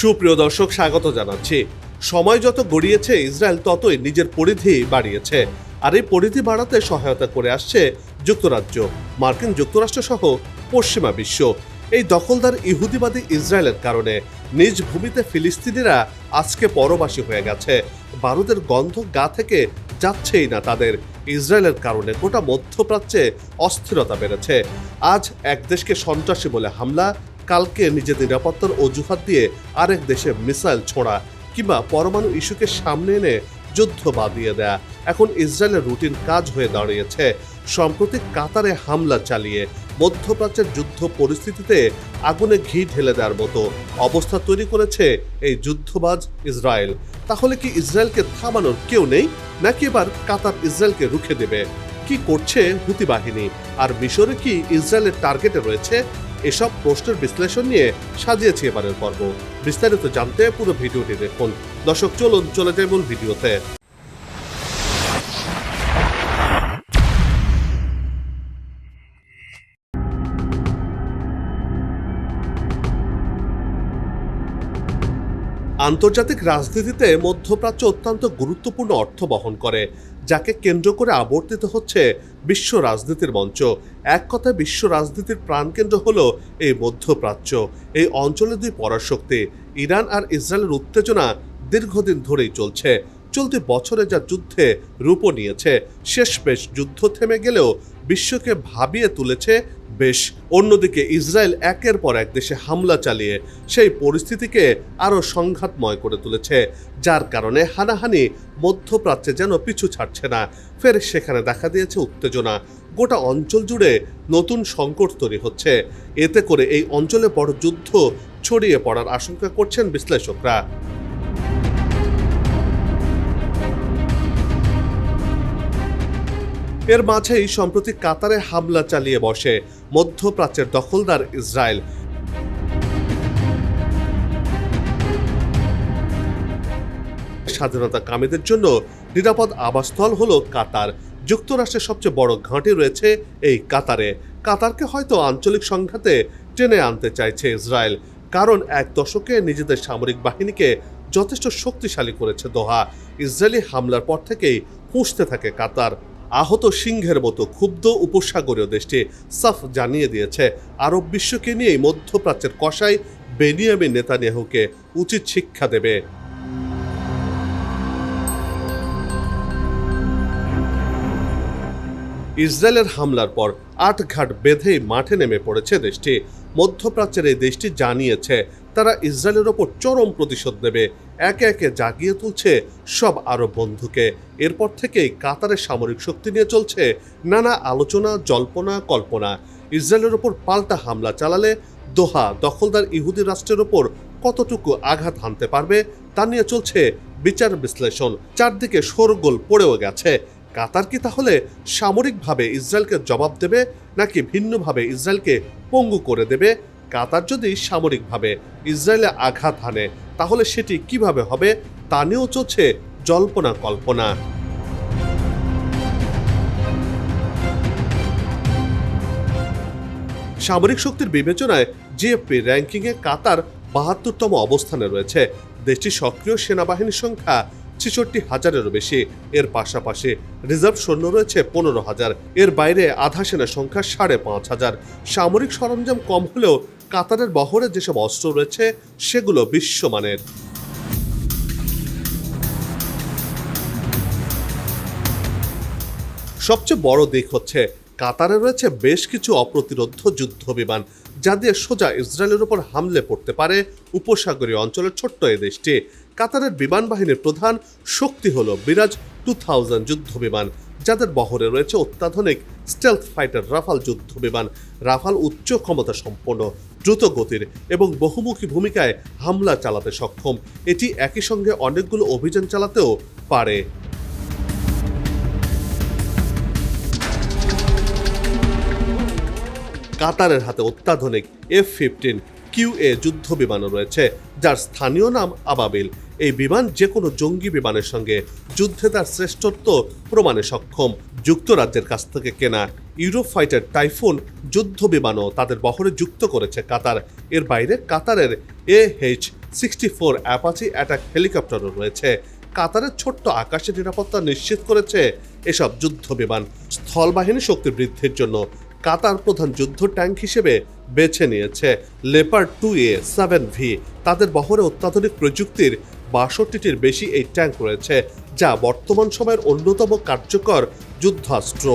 সুপ্রিয় দর্শক, স্বাগত জানাচ্ছি। সময় যত গড়িয়েছে, ইসরায়েল ততই নিজের পরিধি বাড়িয়েছে। আর এই পরিধি বাড়াতে সহায়তা করে আসছে যুক্তরাজ্য। মার্কিন যুক্তরাষ্ট্র সহ পশ্চিমা বিশ্ব। এই দখলদার ইহুদিবাদী ইসরায়েলের কারণে নিজ ভূমিতে ফিলিস্তিনিরা আজকে পরবাসী হয়ে গেছে। বারুদের গন্ধ গা থেকে যাচ্ছেই না তাদের। ইসরায়েলের কারণে গোটা মধ্যপ্রাচ্যে অস্থিরতা বেড়েছে। আজ এক দেশকে সন্ত্রাসী বলে হামলা কালকে নিজের নিরাপত্তার অজুহাত দিয়ে আরেক দেশে মিসাইল ছোঁড়া কিংবা পরমাণু ইস্যুকে সামনে এনে যুদ্ধ বাদিয়ে দেয়া। এখন ইসরায়েলের রুটিন কাজ হয়ে দাঁড়িয়েছে। সম্প্রতি কাতারে হামলা চালিয়ে মধ্যপ্রাচ্যের যুদ্ধ পরিস্থিতিতে আগুনে ঘি ঢেলে দেওয়ার মতো অবস্থা তৈরি করেছে এই যুদ্ধবাজ ইসরায়েল। তাহলে কি ইসরায়েলকে থামানোর কেউ নেই? নাকি এবার কাতার ইসরায়েলকে রুখে দেবে? কি করছে হুতি বাহিনী আর মিশরে কি ইসরায়েলের টার্গেটে রয়েছে? এসব প্রশ্নের বিশ্লেষণ নিয়ে সাজিয়েছি এবারের পর্ব। বিস্তারিত জানতে পুরো ভিডিওটি দেখুন। দর্শক, চলুন, চলে যাই মূল ভিডিওতে। আন্তর্জাতিক রাজনীতিতে মধ্যপ্রাচ্য অত্যন্ত গুরুত্বপূর্ণ অর্থ বহন করে, যাকে কেন্দ্র করে আবর্তিত হচ্ছে বিশ্ব রাজনীতির মঞ্চ। এক কথায় বিশ্ব রাজনীতির প্রাণকেন্দ্র হল এই মধ্যপ্রাচ্য, এই অঞ্চলের দুই পরাশক্তি। ইরান আর ইসরায়েলের উত্তেজনা দীর্ঘদিন ধরেই চলছে। চলতি বছরে যা যুদ্ধে রূপ নিয়েছে শেষ বেশ যুদ্ধ থেমে গেলেও বিশ্বকে ভাবিয়ে তুলেছে বেশ। অন্যদিকে ইসরায়েল একের পর এক দেশে হামলা চালিয়ে সেই পরিস্থিতিকে আরও সংঘাতময় করে তুলেছে, যার কারণে হানাহানি মধ্যপ্রাচ্যে যেন পিছু ছাড়ছে না। ফের সেখানে দেখা দিয়েছে উত্তেজনা। গোটা অঞ্চল জুড়ে নতুন সংকট তৈরি হচ্ছে। এতে করে এই অঞ্চলে বড় যুদ্ধ ছড়িয়ে পড়ার আশঙ্কা করছেন বিশ্লেষকরা। এর মাঝেই সম্প্রতি কাতারে হামলা চালিয়ে বসে মধ্যপ্রাচ্যের দখলদার ইসরায়েল। স্বাধীনতা কামীদের জন্য নিরাপদ আবাসস্থল হলো কাতার। যুক্তরাষ্ট্রের সবচেয়ে বড় ঘাঁটি রয়েছে এই কাতারে। কাতারকে হয়তো আঞ্চলিক সংঘাতে টেনে আনতে চাইছে ইসরায়েল, কারণ এক দশকে নিজেদের সামরিক বাহিনীকে যথেষ্ট শক্তিশালী করেছে দোহা। ইসরায়েলি হামলার পর থেকেই পুষতে থাকে কাতার। আহত সিংহের মতো ক্ষুব্ধ উপসাগরীয় দেশটি সাফ জানিয়ে দিয়েছে। আরব বিশ্বকে নিয়েই মধ্যপ্রাচ্যের কষাই বেনিয়ামিন নেতানিয়াহুকে উচিত শিক্ষা দেবে। ইসরায়েলের হামলার পর আটঘাট বেঁধেই মাঠে নেমে পড়েছে দেশটি। মধ্যপ্রাচ্যের এই দেশটি জানিয়েছে, তারা ইসরায়েলের ওপর চরম প্রতিশোধ নেবে একে একে জাগিয়ে তুলছে সব আরব বন্ধুকে। এরপর থেকেই কাতারের সামরিক শক্তি নিয়ে চলছে নানা আলোচনা, জল্পনা, কল্পনা। ইসরায়েলের ওপর পাল্টা হামলা চালালে দোহা দখলদার ইহুদি রাষ্ট্রের ওপর কতটুকু আঘাত হানতে পারবে তা নিয়ে চলছে বিচার বিশ্লেষণ। চারদিকে শোরগোল পড়েও গেছে। কাতার কি তাহলে সামরিকভাবে ইসরায়েলকে জবাব দেবে নাকি ভিন্নভাবে ইসরায়েলকে পঙ্গু করে দেবে? কাতার যদি সামরিকভাবে ইসরায়েলে আঘাত হানে, তাহলে সেটি কীভাবে হবে তা নিয়েও চলছে জল্পনা কল্পনা। সামরিক শক্তির বিবেচনায় জিএফপি র্যাঙ্কিংয়ে কাতার বাহাত্তরতম অবস্থানে রয়েছে। দেশটির সক্রিয় সেনাবাহিনীর সংখ্যা ছেষট্টি হাজারেরও বেশি। এর পাশাপাশি রিজার্ভ সৈন্য রয়েছে পনেরো হাজার। এর বাইরে আধা সেনা সংখ্যা সাড়ে পাঁচ হাজার। সামরিক সরঞ্জাম কম হলেও কাতারের বহরে যেসব অস্ত্র রয়েছে, সেগুলো বিশ্বমানের। সবচেয়ে বড় দিক হচ্ছে, কাতারে রয়েছে বেশ কিছু অপ্রতিরোধ যুদ্ধ বিমান, যা দিয়ে সোজা ইসরায়েলের উপর হামলে পড়তে পারে উপসাগরীয় অঞ্চলের ছোট্ট এ দেশটি। কাতারের বিমান বাহিনীর প্রধান শক্তি হল বিরাজ টু থাউজেন্ড যুদ্ধ বিমান, যাদের বহরে রয়েছে অত্যাধুনিক স্টেলথ ফাইটার রাফাল যুদ্ধ বিমান রাফাল উচ্চ ক্ষমতা সম্পন্ন, দ্রুত গতির এবং বহুমুখী ভূমিকায় হামলা চালাতে সক্ষম। এটি একই সঙ্গে অনেকগুলো অভিযান চালাতেও পারে। কাতারের হাতে অত্যাধুনিক এফ ফিফটিন কিউ এ যুদ্ধ বিমানও রয়েছে, যার স্থানীয় নাম আবাবিল। এই বিমান যে কোনো জঙ্গি বিমানের সঙ্গে যুদ্ধে তার শ্রেষ্ঠত্ব প্রমাণে সক্ষম। যুক্তরাজ্যের কাছ থেকে কেনা ইউরোপ ফাইটার টাইফুন যুদ্ধ বিমানও তাদের বহরে যুক্ত করেছে কাতার। এর বাইরে কাতারের A H sixty four Apache attack হেলিকপ্টারও রয়েছে। কাতারের ছোট্ট আকাশের নিরাপত্তা নিশ্চিত করেছে এসব যুদ্ধ বিমান। স্থলবাহিনী শক্তি বৃদ্ধির জন্য কাতার প্রধান যুদ্ধ ট্যাঙ্ক হিসেবে বেছে নিয়েছে। Leopard two A seven V. তাদের বহরে অত্যাধুনিক প্রযুক্তির বাষট্টিটির বেশি এই ট্যাঙ্ক রয়েছে, যা বর্তমান সময়ের অন্যতম কার্যকর যুদ্ধাস্ত্র।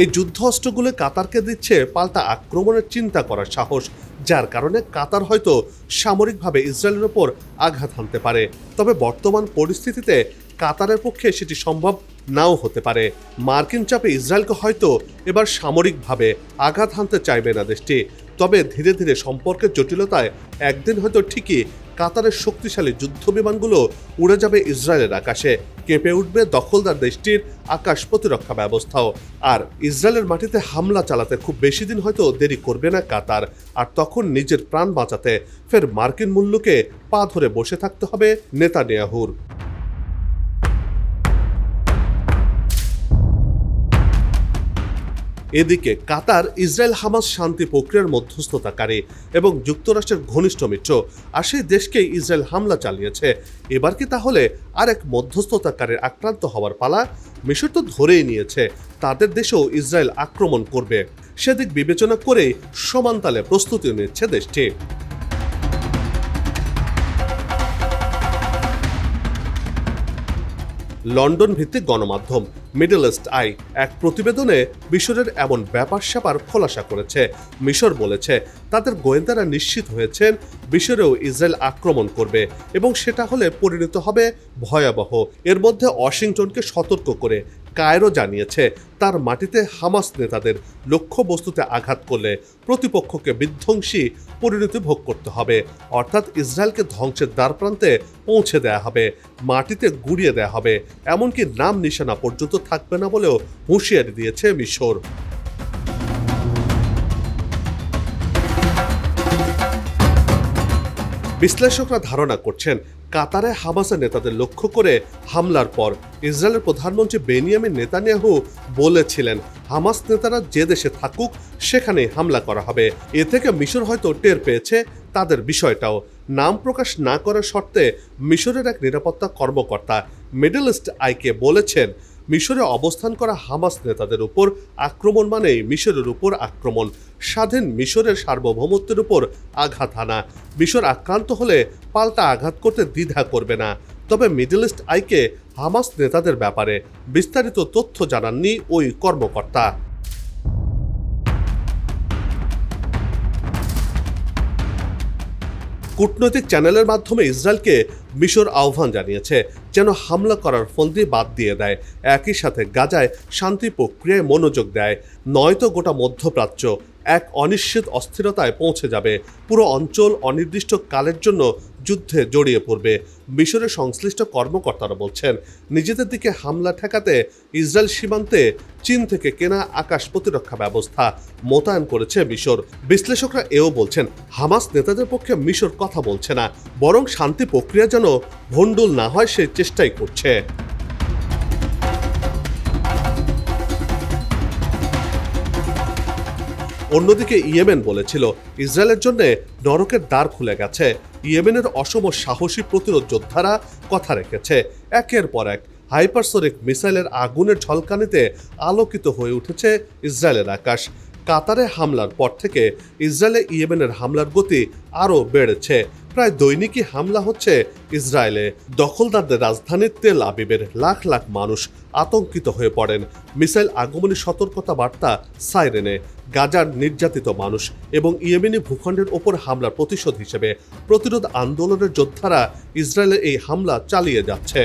এই যুদ্ধ অস্ত্রগুলো কাতারকে দিচ্ছে পাল্টা আক্রমণের চিন্তা করার সাহস। যার কারণে কাতার হয়তো সামরিকভাবে ইসরায়েলের ওপর আঘাত হানতে পারে। তবে বর্তমান পরিস্থিতিতে কাতারের পক্ষে সেটি সম্ভব নাও হতে পারে। মার্কিন চাপে ইসরায়েলকে হয়তো এবার সামরিকভাবে আঘাত হানতে চাইবে না দেশটি। তবে ধীরে ধীরে সম্পর্কের জটিলতায় একদিন হয়তো ঠিকই কাতারের শক্তিশালী যুদ্ধ বিমানগুলো উড়ে যাবে ইসরায়েলের আকাশে। কেঁপে উঠবে দখলদার দেশটির আকাশ প্রতিরক্ষা ব্যবস্থাও। আর ইসরায়েলের মাটিতে হামলা চালাতে খুব বেশি দিন হয়তো দেরি করবে না কাতার। আর তখন নিজের প্রাণ বাঁচাতে ফের মার্কিন মূল্যকে পা ধরে বসে থাকতে হবে নেতানিয়াহুর। এদিকে কাতার ইসরায়েল হামাস শান্তি প্রক্রিয়ার মধ্যস্থতাকারী এবং যুক্তরাষ্ট্রের ঘনিষ্ঠ মিত্র, আর সেই দেশকে ইসরায়েল হামলা চালিয়েছে। এবার কি তাহলে আর এক মধ্যস্থতাকারীর আক্রান্ত হওয়ার পালা? মিশর তো ধরেই নিয়েছে, তাদের দেশেও ইসরায়েল আক্রমণ করবে। সেদিক বিবেচনা করেই সমানতালে প্রস্তুতি নিচ্ছে দেশটি। লন্ডন ভিত্তিক গণমাধ্যম মিডল ইস্ট আই এক প্রতিবেদনে মিশরের এমন ব্যাপার স্যাপার খোলাসা করেছে। মিশর বলেছে, তাদের গোয়েন্দারা নিশ্চিত হয়েছেন মিশরেও ইসরায়েল আক্রমণ করবে এবং সেটা হলে পরিণত হবে ভয়াবহ। এর মধ্যে ওয়াশিংটনকে সতর্ক করে কায়রো জানিয়েছে, তার মাটিতে হামাস নেতাদের লক্ষ্যবস্তুতে আঘাত করলে প্রতিপক্ষকে বিধ্বংসী পরিণতি ভোগ করতে হবে। অর্থাৎ ইসরায়েলকে ধ্বংসের দ্বার প্রান্তে পৌঁছে দেয়া হবে, মাটিতে গুড়িয়ে দেয়া হবে। এমনকি নাম নিশানা পর্যন্ত থাকবে না বলেও হুঁশিয়ারি দিয়েছে মিশর। বিশ্লেষকরা ধারণা করছেন, কাতারে হামাসের নেতাদের লক্ষ্য করে হামলার পর ইসরায়েলের প্রধানমন্ত্রী বেনিয়ামিন নেতানিয়াহু বলেছিলেন, হামাস নেতারা যে দেশে থাকুক সেখানে হামলা করা হবে। এ থেকে মিশর হয়তো টের পেয়েছে তাদের বিষয়টাও। নাম প্রকাশ না করার শর্তে মিশরের এক নিরাপত্তা কর্মকর্তা মিডল ইস্ট আইকে বলেছেন মিশরে অবস্থান করা হামাস নেতাদের উপর আক্রমণ মানেই মিশরের উপর আক্রমণ। স্বাধীন মিশরের সার্বভৌমত্বের উপর আঘাত হানা। মিশর আক্রান্ত হলে পাল্টা আঘাত করতে দ্বিধা করবে না। তবে মিডল ইস্ট আইকে হামাস নেতাদের ব্যাপারে বিস্তারিত তথ্য জানাননি ওই কর্মকর্তা। কূটনৈতিক চ্যানেলের মাধ্যমে ইসরায়েলকে মিশর আহ্বান জানিয়েছে, যেন হামলা করার ফন্দি বাদ দিয়ে দেয়। একই সাথে গাজায় শান্তি প্রক্রিয়ায় মনোযোগ দেয়। নয়তো গোটা মধ্যপ্রাচ্য এক অনিশ্চিত অস্থিরতায় পৌঁছে যাবে। পুরো অঞ্চল অনির্দিষ্ট কালের জন্য যুদ্ধে জড়িয়ে পড়বে, মিশরের সংশ্লিষ্ট কর্মকর্তারা বলছেন। নিজেদের দিকে হামলা ঠেকাতে ইসরায়েল সীমান্তে চীন থেকে কেনা আকাশ প্রতিরক্ষা ব্যবস্থা মোতায়েন করেছে মিশর। বিশ্লেষকরা এও বলছেন, হামাস নেতাদের পক্ষে মিশর কথা বলছে না, বরং শান্তি প্রক্রিয়া যেন ভণ্ডুল না হয় সে চেষ্টাই করছে। অন্যদিকে ইয়েমেন বলেছিল, ইসরায়েলের জন্য নরকের দ্বার খুলে গেছে। ইয়েমেনের অসম সাহসী প্রতিরোধ যোদ্ধারা কথা রেখেছে। একের পর এক হাইপারসোনিক মিসাইলের আগুনের ঝলকানিতে আলোকিত হয়ে উঠেছে ইসরায়েলের আকাশ। কাতারে হামলার পর থেকে ইসরায়েলে ইয়েমেনের হামলার গতি আরও বেড়েছে। প্রায় দৈনিকই হামলা হচ্ছে ইসরায়েলে। দখলদারদের রাজধানী তেল আবিবের লাখ লাখ মানুষ আতঙ্কিত হয়ে পড়েন। মিসাইল আগমনী সতর্কতা বার্তা সাইরেনে। গাজার নির্যাতিত মানুষ এবং ইয়েমেনি ভূখণ্ডের ওপর হামলার প্রতিশোধ হিসেবে প্রতিরোধ আন্দোলনের যোদ্ধারা ইসরায়েলের এই হামলা চালিয়ে যাচ্ছে।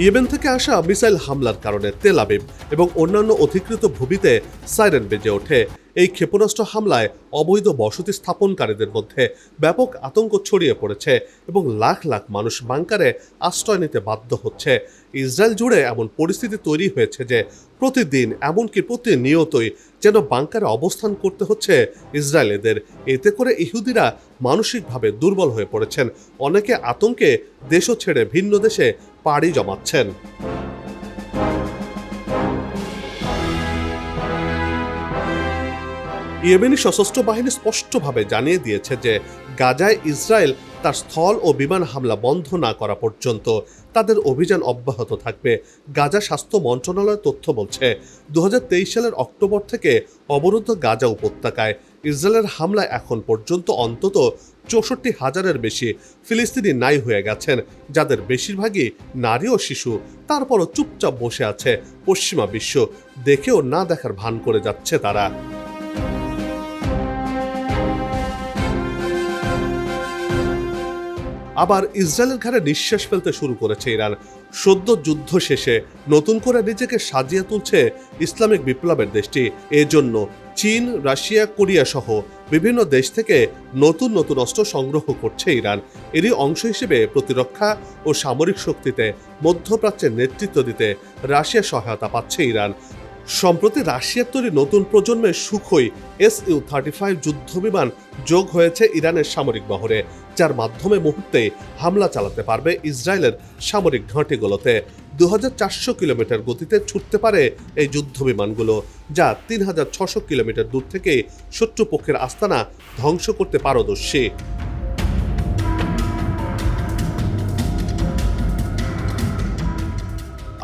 ইয়েমেন থেকে আসা মিসাইল হামলার কারণে তেল আবিব এবং অন্যান্য অধিকৃত ভূমিতে সাইরেন বেজে ওঠে। এই ক্ষেপণাস্ত্র হামলায় অবৈধ বসতি স্থাপনকারীদের মধ্যে ব্যাপক আতঙ্ক ছড়িয়ে পড়েছে এবং লাখ লাখ মানুষ বাংকারে আশ্রয় নিতে বাধ্য হচ্ছে। ইসরায়েল জুড়ে এমন পরিস্থিতি তৈরি হয়েছে যে প্রতিদিন এমনকি প্রতিনিয়তই যেন বাংকারে অবস্থান করতে হচ্ছে ইসরায়েলিদের। এতে করে ইহুদিরা মানসিকভাবে দুর্বল হয়ে পড়েছেন। অনেকে আতঙ্কে দেশও ছেড়ে ভিন্ন দেশে পাড়ি জমাচ্ছেন। ইয়েমেনি সশস্ত্র বাহিনী স্পষ্টভাবে জানিয়ে দিয়েছে যে গাজায় ইসরায়েল তার স্থল ও বিমান হামলা বন্ধ না করা পর্যন্ত তাদের অভিযান অব্যাহত থাকবে। গাজা স্বাস্থ্য মন্ত্রণালয়ের তথ্য বলছে দু হাজার তেইশ সালের অক্টোবর থেকে অবরুদ্ধ গাজা উপত্যকায় ইসরায়েলের হামলায় এখন পর্যন্ত অন্তত চৌষট্টি হাজারের বেশি ফিলিস্তিনি নাই হয়ে গেছেন, যাদের বেশিরভাগই নারী ও শিশু। তারপরও চুপচাপ বসে আছে পশ্চিমা বিশ্ব। দেখেও না দেখার ভান করে যাচ্ছে তারা। আবার ইসরায়েলের ঘাড়ে নিঃশ্বাস ফেলতে শুরু করেছে ইরান। সদ্য যুদ্ধ শেষে নতুন করে নিজেকে সাজিয়ে তুলছে ইসলামিক বিপ্লবের দেশটি। এজন্য চীন, রাশিয়া, কোরিয়া সহ বিভিন্ন দেশ থেকে নতুন নতুন অস্ত্র সংগ্রহ করছে ইরান। এরই অংশ হিসেবে প্রতিরক্ষা ও সামরিক শক্তিতে মধ্যপ্রাচ্যের নেতৃত্ব দিতে রাশিয়া সহায়তা পাচ্ছে ইরান। সম্প্রতি রাশিয়ার তৈরি নতুন প্রজন্মের Sukhoi S U thirty five যুদ্ধবিমান যোগ হয়েছে ইরানের সামরিক বহরে, যার মাধ্যমে মুহূর্তে হামলা চালাতে পারবে ইসরায়েলের সামরিক ঘাঁটিগুলোতে। দু হাজার চারশো কিলোমিটার গতিতে ছুটতে পারে এই যুদ্ধ বিমানগুলো, যা তিন হাজার ছশো কিলোমিটার দূর থেকে শত্রুপক্ষের আস্তানা ধ্বংস করতে পারদর্শী।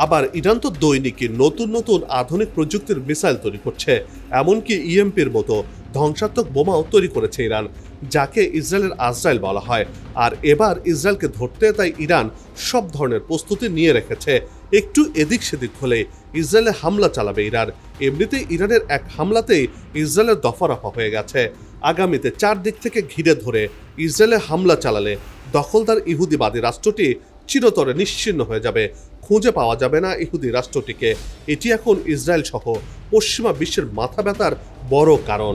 আবার ইরান তো দৈনিকই নতুন নতুন আধুনিক প্রযুক্তির মিসাইল তৈরি করছে, এমনকি ইএমপির মতো ধ্বংসাত্মক বোমাও তৈরি করেছে ইরান। যাকে ইসরায়েলের আজরায়েল বলা হয়। আর এবার ইসরায়েলকে ধরতে তাই ইরান সব ধরনের প্রস্তুতি নিয়ে রেখেছে। একটু এদিক সেদিক হলে ইসরায়েলে হামলা চালাবে ইরান। এমনিতেই ইরানের এক হামলাতেই ইসরায়েলের দফারফা হয়ে গেছে। আগামীতে চার দিক থেকে ঘিরে ধরে ইসরায়েলে হামলা চালালে দখলদার ইহুদিবাদী রাষ্ট্রটি চিরতরে নিশ্চিন্ন হয়ে যাবে। খুঁজে পাওয়া যাবে না ইহুদি রাষ্ট্রটিকে। এটি এখন ইসরায়েল সহ পশ্চিমা বিশ্বের মাথা ব্যথার বড় কারণ।